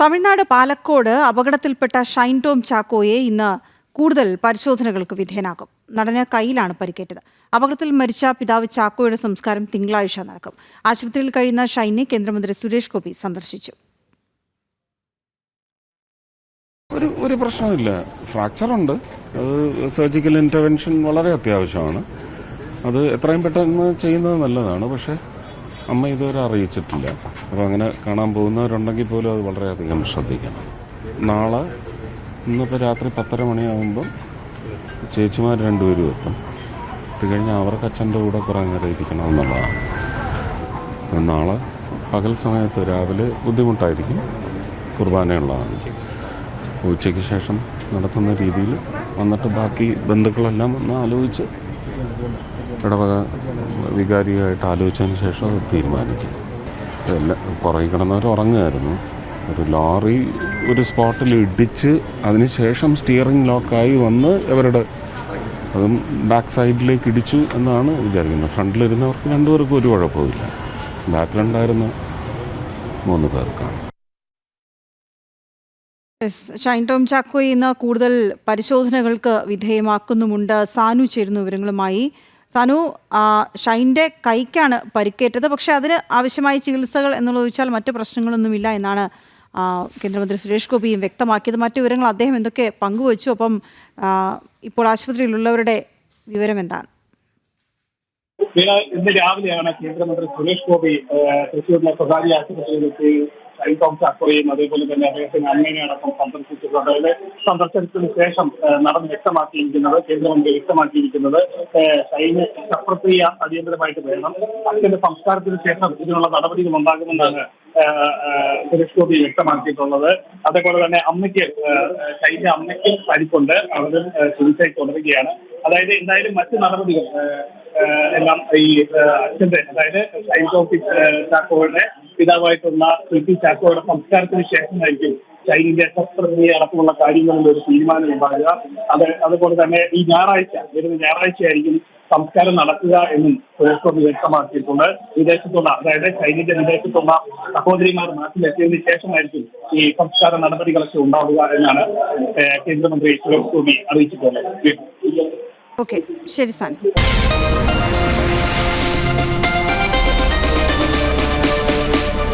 തമിഴ്നാട് പാലക്കോട് അപകടത്തിൽപ്പെട്ട ഷൈൻ ടോം ചാക്കോയെ ഇന്ന് കൂടുതൽ പരിശോധനകൾക്ക് വിധേയനാക്കും. നടന് കയ്യിലാണ് പരിക്കേറ്റത്. അപകടത്തിൽ മരിച്ച പിതാവ് ചാക്കോയുടെ സംസ്കാരം തിങ്കളാഴ്ച നടക്കും. ആശുപത്രിയിൽ കഴിയുന്ന ഷൈനെ കേന്ദ്രമന്ത്രി സുരേഷ് ഗോപി സന്ദർശിച്ചു. ഒരു ഒരു പ്രശ്നമില്ല. ഫ്രാക്ചറുണ്ട്. അത് സർജിക്കൽ ഇന്റർവെൻഷൻ വളരെ അത്യാവശ്യമാണ്. അത് എത്രയും പെട്ടെന്ന് ചെയ്യുന്നത് നല്ലതാണ്. പക്ഷേ അമ്മ ഇതുവരെ അറിയിച്ചിട്ടില്ല. അപ്പോൾ അങ്ങനെ കാണാൻ പോകുന്നവരുണ്ടെങ്കിൽ പോലും അത് വളരെയധികം ശ്രദ്ധിക്കണം. നാളെ ഇന്നിപ്പോൾ രാത്രി പത്തര മണിയാകുമ്പം ചേച്ചിമാർ രണ്ടുപേരും എത്തും. എത്തിക്കഴിഞ്ഞാൽ അവർക്ക് അച്ഛന്റെ കൂടെ കുറേ നേരം ഇരിക്കണം എന്നുള്ളതാണ്. നാളെ പകൽ സമയത്ത് രാവിലെ ബുദ്ധിമുട്ടായിരിക്കും. കുർബാനയുള്ളതാണ് ഉച്ചയ്ക്ക് ശേഷം നടത്തുന്ന രീതിയിൽ വന്നിട്ട് ബാക്കി ബന്ധുക്കളെല്ലാം ഒന്ന് ആലോചിച്ച് ഇടവക വികാരിയായിട്ട് ആലോചിച്ചതിന് ശേഷം അത് തീരുമാനിക്കും. എല്ലാം പുറകിൽ കിടന്നവർ ഉറങ്ങുമായിരുന്നു. ഒരു ലോറി ഒരു സ്പോട്ടിൽ ഇടിച്ച് അതിനുശേഷം സ്റ്റിയറിംഗ് ലോക്കായി വന്ന് ഇവരുടെ അതും ബാക്ക് സൈഡിലേക്ക് ഇടിച്ചു എന്നാണ് വിചാരിക്കുന്നത്. ഫ്രണ്ടിലിരുന്നവർക്ക് രണ്ടുപേർക്കും ഒരു കുഴപ്പമില്ല ബാക്കിലുണ്ടായിരുന്ന മൂന്ന് പേർക്കാണ്. ഷൈൻ ടോം ചാക്കോയെ ഇന്ന് കൂടുതൽ പരിശോധനകൾക്ക് വിധേയമാക്കുന്നുമുണ്ട്. സാനു ചേരുന്ന വിവരങ്ങളുമായി. സാനു ഷൈന്റെ കൈക്കാണ് പരിക്കേറ്റത്. പക്ഷേ അതിന് ആവശ്യമായ ചികിത്സകൾ എന്നുള്ളത് ചോദിച്ചാൽ മറ്റു പ്രശ്നങ്ങളൊന്നുമില്ല എന്നാണ് കേന്ദ്രമന്ത്രി സുരേഷ് ഗോപിയും വ്യക്തമാക്കിയത്. മറ്റു വിവരങ്ങൾ അദ്ദേഹം എന്തൊക്കെ പങ്കുവച്ചു? അപ്പം ഇപ്പോൾ ആശുപത്രിയിലുള്ളവരുടെ വിവരം എന്താണ്? ഇന്ന് രാവിലെയാണ് കേന്ദ്രമന്ത്രി സുരേഷ് ഗോപി തൃശ്ശൂരിലെ സ്വകാര്യ ആശുപത്രിയിലെത്തി ടോം ചാക്കോയും അതേപോലെ തന്നെ അദ്ദേഹത്തിന്റെ അമ്മേനെ അടക്കം സന്ദർശിച്ചിട്ടുണ്ട്. അതായത് സന്ദർശനത്തിന് ശേഷം നടന്ന് വ്യക്തമാക്കിയിരിക്കുന്നത് കേന്ദ്രമന്ത്രി വ്യക്തമാക്കിയിരിക്കുന്നത് സൈന്യ ശസ്ത്രക്രിയ അടിയന്തരമായിട്ട് വേണം. അച്ഛന്റെ സംസ്കാരത്തിന് ശേഷം ഇതിനുള്ള നടപടികൾ ഉണ്ടാകുമെന്നാണ് സുരേഷ് ഗോപി വ്യക്തമാക്കിയിട്ടുള്ളത്. അതേപോലെ തന്നെ അമ്മയ്ക്ക് ഷൈന്റെ അമ്മയ്ക്ക് പരിക്കുണ്ട്. അവരും ചികിത്സയിൽ തുടരുകയാണ്. അതായത് എന്തായാലും മറ്റു നടപടികൾ എല്ലാം ഈ അച്ഛന്റെ അതായത് ഷൈൻ ടോപ്പി ചാക്കോയുടെ പിതാവായിട്ടുള്ള പ്രീതി ചാക്കോയുടെ സംസ്കാരത്തിന് ശേഷമായിരിക്കും ചൈനയിലെ ശസ്ത്രക്രിയ അടക്കമുള്ള കാര്യങ്ങളിൽ ഒരു തീരുമാനം ഉണ്ടാകുക അത് അതുപോലെ തന്നെ ഈ ഞായറാഴ്ച വരുന്ന ഞായറാഴ്ചയായിരിക്കും സംസ്കാരം നടക്കുക എന്നും സുരേഷ് ഗോപി വ്യക്തമാക്കിയിട്ടുണ്ട് വിദേശത്തുള്ള അതായത് ചൈനയുടെ വിദേശത്തുള്ള സഹോദരിമാർ നാട്ടിലെത്തിയതിനു ശേഷമായിരിക്കും ഈ സംസ്കാര നടപടികളൊക്കെ ഉണ്ടാവുക എന്നാണ് കേന്ദ്രമന്ത്രി സുരേഷ് ഗോപി അറിയിച്ചിട്ടുള്ളത്. ഓക്കെ ശരി സാനു